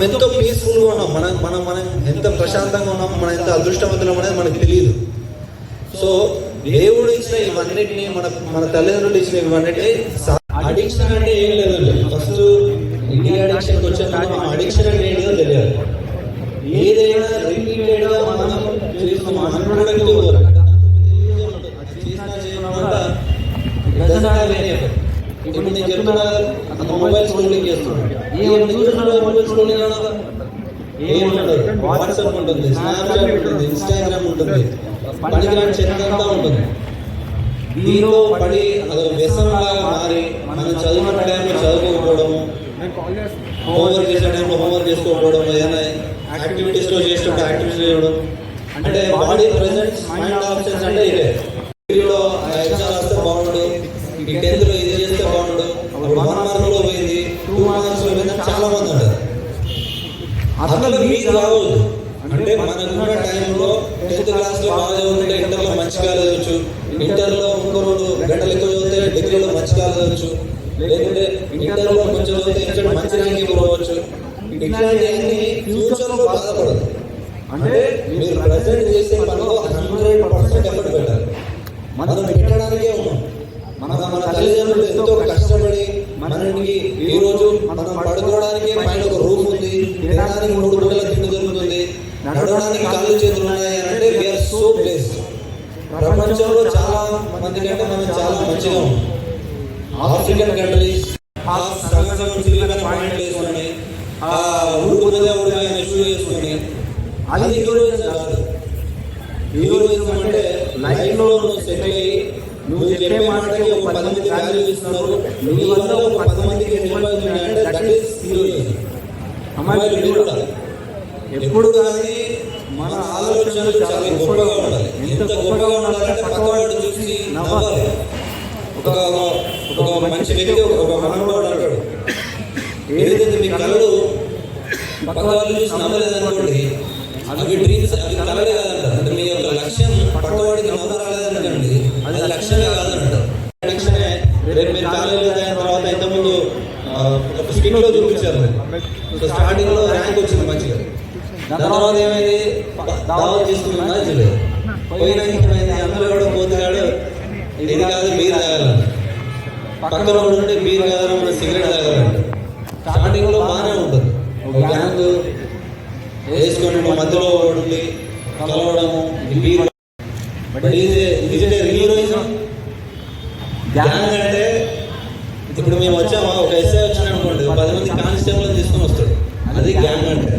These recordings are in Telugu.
మనం ఎంతో పీస్ఫుల్గా ఉన్నాం. మనం మనం మనం ఎంత ప్రశాంతంగా ఉన్నాం మనం ఎంత అదృష్టవంతులం అనేది మనకు తెలియదు సో దేవుడు ఇచ్చిన ఇవన్నిటిని మన మన తల్లిదండ్రులు ఇచ్చిన ఇవన్నిటిని అడిక్షన్ అంటే ఏం లేదండి. ఫస్ట్ ఇండియా అడిక్షన్కి వచ్చాక అడిక్షన్ అంటే ఏంటో తెలియాలి ఏదైనా రిపీటెడ్ మనం చేస్తాం అన్ప్రొడక్టివ్ వర్క్ ఇప్పుడు నేను చెప్తున్నా అతను మొబైల్ స్క్రోలింగ్ చేస్తున్నాడు. ఏం చూస్తున్నాడు మొబైల్ స్క్రోలింగ్ అనగా ఏముండదు. వాట్సాప్ ఉంటుంది స్నాప్చాట్ ఉంటుంది ఇన్స్టాగ్రామ్ ఉంటుంది. పనికిరాని చెత్త ఉంటుంది. దీనిలో పడి అదొక వ్యసనలాగా మారి మనం చదువుకున్న టైంలో చదువుకోకపోవడము హోంవర్క్ చేసే టైంలో హోంవర్క్ చేసుకోకపోవడం ఏదైనా యాక్టివిటీస్లో చేసేటప్పుడు యాక్టివిటీస్ చేయడం. అంటే బాడీ ప్రెసెంట్స్ మైండ్ ఆప్షన్స్ అంటే ఇదే. మార్క్లో పోయింది. టూ మార్క్స్లో పోయింది చాలా మంది ఉంటారు అసలు మీరు రావద్దు. అంటే మనకున్న టైంలో టెన్త్ క్లాస్లో బాగా చదువుతుంటే ఇంటర్లో మంచిగా చదవచ్చు ఇంటర్లో ఇంకో రెండు గంటలు ఎక్కువ చదివితే డిగ్రీలో మంచిగా చదవచ్చు లేకుంటే ఇంటర్లో కొంచెం చదివితే ఇంటర్ మంచి ర్యాంకింగ్ పోవచ్చు. ఇట్లాంటివన్నీ ఫ్యూచర్లో బాధపడదు అంటే మీరు ప్రజెంట్ చేసే పనిలో హండ్రెడ్ పర్సెంట్ ఎఫర్ట్ పెట్టాలి. మనం పెట్టడానికే ఉన్నాం మన మన తల్లిదండ్రులు ఎంతో కష్టపడి మనకి ఈ రోజు మనం పడుకోవడానికి పైన ఒక రూమ్ ఉంది. తినడానికి మూడు గుడ్డల తిండి దొరుకుతుంది. నడవడానికి కాళ్ళు చేతులు ఉన్నాయి అని అంటే వీఆర్ సో బ్లెస్డ్ ప్రపంచంలో చాలా మంది కంటే మనం చాలా మంచిగా ఉన్నాం. ఆఫ్రికన్ కంట్రీస్ ఆ సగం సగం చిల్లిపోయిన పాయింట్ వేసుకొని ఆ ఊరుకున్నదే ఊడిపోయిన షూ వేసుకొని అది హీరోయిజం కాదు హీరోయిజం అంటే లైఫ్ నువ్వు సెటిల్ అయ్యి నువ్వు చెప్పే మాటకి ఒక పది మంది ఇస్తున్నారు. నీ వల్ల ఒక పది మందికి అంటే దట్ ఈస్ హీరోయిజం అమ్మాయిలు మీరు ఎప్పుడు కానీ మన ఆలోచనలు చాలా గొప్పగా ఉండాలి. ఎంత గొప్పగా ఉండాలంటే పక్కవాడు చూసి నవ్వాలి. ఒక ఒక మంచి వ్యక్తి ఒక మనవాడు అంటాడు ఏదైతే మీ కళలు పక్క వాళ్ళు చూసి నమ్మలేదు అనుకోండి అవి డ్రీమ్స్ అవి కళలే కాదంట అంటే మీ యొక్క లక్ష్యం పక్కవాడికి నవ్వు రాలేదనుకోండి అది లక్ష్యమే కాదంట లక్ష్యమే రేపు మీరు తర్వాత ఇంతకుముందు ఒక స్కిట్లో చూపించారు సో స్టార్టింగ్లో ర్యాంక్ వచ్చింది మంచిగా. దాని తర్వాత ఏమైంది? దావత్ చేసుకున్నా తెలియదు పోయిన ఏమైంది అందులో కూడా పోతున్నాడు. ఇది కాదు బీర్ తాగాలంట పక్కన ఉంటే బీర్ తాగాలంటే సిగరెట్ తాగాలంట స్టార్టింగ్లో బాగానే ఉంటుంది. ఒక గ్యాంగ్ వేసుకొని మధ్యలో ఉండి కలవడము బీర్. బట్ ఇది ఇది హీరోయిజం గ్యాంగ్ అంటే ఇప్పుడు మేము వచ్చామా ఒక ఎస్ఐ వచ్చాను అనుకోండి పది మంది కానిస్టేబుల్ తీసుకొని వస్తాడు. అది గ్యాంగ్ అంటే.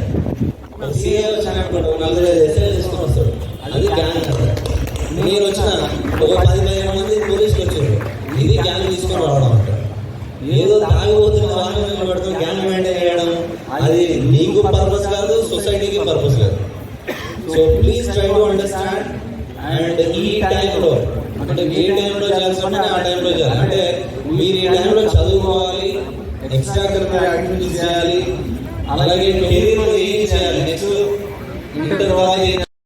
ఒక సిఐ వచ్చాను అనుకోండి ఒక నలుగురు ఐదు ఎస్ఐ తీసుకొని వస్తాడు. అది గ్యాంగ్ అంటే. మీరు వచ్చిన ఒక పది పదిహేను మంది పోలీసులు వచ్చారు. ఇది గ్యాంగ్ తీసుకొని రావడం అంటే. ఏదో తాగిపోతున్న వాహనం నిలబడుతున్న గ్యాంగ్ మెయింటైన్ చేయడం అది నీకు పర్పస్ కాదు సొసైటీకి పర్పస్ కాదు. So please try to understand and ఈ టైంలో అంటే ఏ టైంలో చేయాల్సి ఉంటే ఆ టైంలో చేయాలి. అంటే మీరు ఈ టైంలో చదువుకోవాలి ఎక్స్ట్రా కరికులర్ యాక్టివిటీస్ చేయాలి అలాగే కెరీర్లో ఏం చేయాలి? నెక్స్ట్ ఇంటర్ తర్వాత ఏం